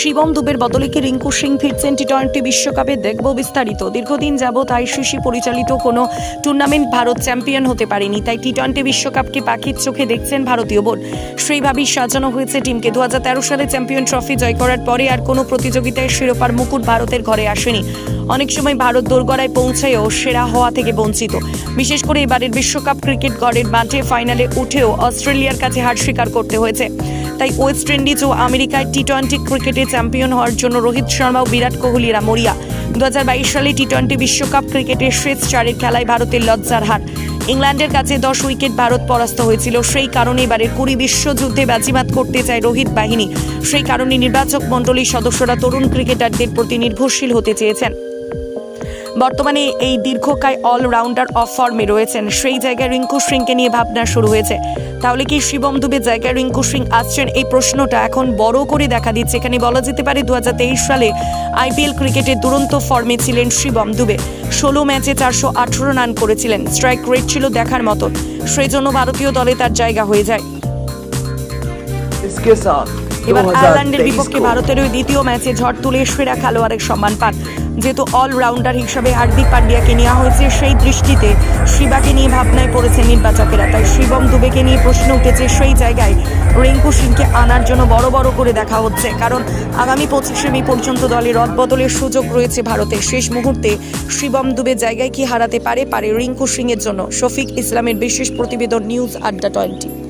শিবম দুবের বদলে কি রিঙ্কু সিং ফিরছেন টি টোয়েন্টি বিশ্বকাপে দেখব বিস্তারিত? দীর্ঘদিন যাবৎ আইসিসি পরিচালিত কোনো টুর্নামেন্ট ভারত চ্যাম্পিয়ন হতে পারেনি, তাই টি টোয়েন্টি বিশ্বকাপকে পাখির চোখে দেখছেন ভারতীয় বোর্ড। সেইভাবেই সাজানো হয়েছে টিমকে। দুহাজার তেরো সালে চ্যাম্পিয়ন ট্রফি জয় করার পরে আর কোনো প্রতিযোগিতায় শিরোপার মুকুট ভারতের ঘরে আসেনি। অনেক সময় ভারত দোরগড়ায় পৌঁছেও সেরা হওয়া থেকে বঞ্চিত। বিশেষ করে এবারের বিশ্বকাপ ক্রিকেট গড়ের মাঠে ফাইনালে উঠেও অস্ট্রেলিয়ার কাছে হার স্বীকার করতে হয়েছে। তাই ওয়েস্ট ইন্ডিজ ও আমেরিকায় টি টোয়েন্টি ক্রিকেটে চ্যাম্পিয়ন হওয়ার জন্য রোহিত শর্মা ও বিরাট কোহলিরা মরিয়া। দু হাজার বাইশ সালে টি টোয়েন্টি বিশ্বকাপ ক্রিকেটের শেষ চারের খেলায় ভারতের লজ্জার হার। ইংল্যান্ডের কাছে দশ উইকেট ভারত পরাস্ত হয়েছিল। সেই কারণে এবারের কুড়ি বিশ্বযুদ্ধে বাজিমাত করতে চায় রোহিত বাহিনী। সেই কারণে নির্বাচক মণ্ডলীর সদস্যরা তরুণ ক্রিকেটারদের প্রতি নির্ভরশীল হতে চেয়েছেন। বর্তমানে এই দীর্ঘকায় অলরাউন্ডার অফ ফর্মে রয়েছেন সেই জায়গায় রিঙ্কু সিংকে নিয়ে ভাবনা শুরু হয়েছে তাহলে কি শিবম দুবে জায়গায় রিঙ্কু সিং আসছেন এই প্রশ্নটা এখন বড় করে দেখা দিচ্ছে এখানে বলা যেতে পারে দু সালে আইপিএল ক্রিকেটের দুরন্ত ফর্মে ছিলেন শিবম দুবে ষোলো ম্যাচে চারশো আঠেরো রান করেছিলেন স্ট্রাইক রেট ছিল দেখার মতন সেই জন্য ভারতীয় দলে তার জায়গা হয়ে যায় इसके साथ এবার আয়ারল্যান্ডের বিপক্ষে ভারতের ওই দ্বিতীয় ম্যাচে ঝড় তুলে সেরা খেলোয়াড়ের সম্মান পান। যেহেতু অলরাউন্ডার হিসেবে হার্দিক পান্ডিয়াকে নেওয়া হয়েছে সেই দৃষ্টিতে শিবাকে নিয়ে ভাবনায় পড়েছে নির্বাচকেরা। তাই শিবম দুবেকে নিয়ে প্রশ্ন উঠেছে সেই জায়গায় রিঙ্কু সিংকে আনার জন্য বড় বড় করে দেখা হচ্ছে। কারণ আগামী পঁচিশে মে পর্যন্ত দলের রদবদলের সুযোগ রয়েছে ভারতের। শেষ মুহূর্তে শিবম দুবে জায়গায় কি হারাতে পারে পারে রিঙ্কু সিংয়ের জন্য। শফিক ইসলামের বিশেষ প্রতিবেদন নিউজ আড্ডা টোয়েন্টি।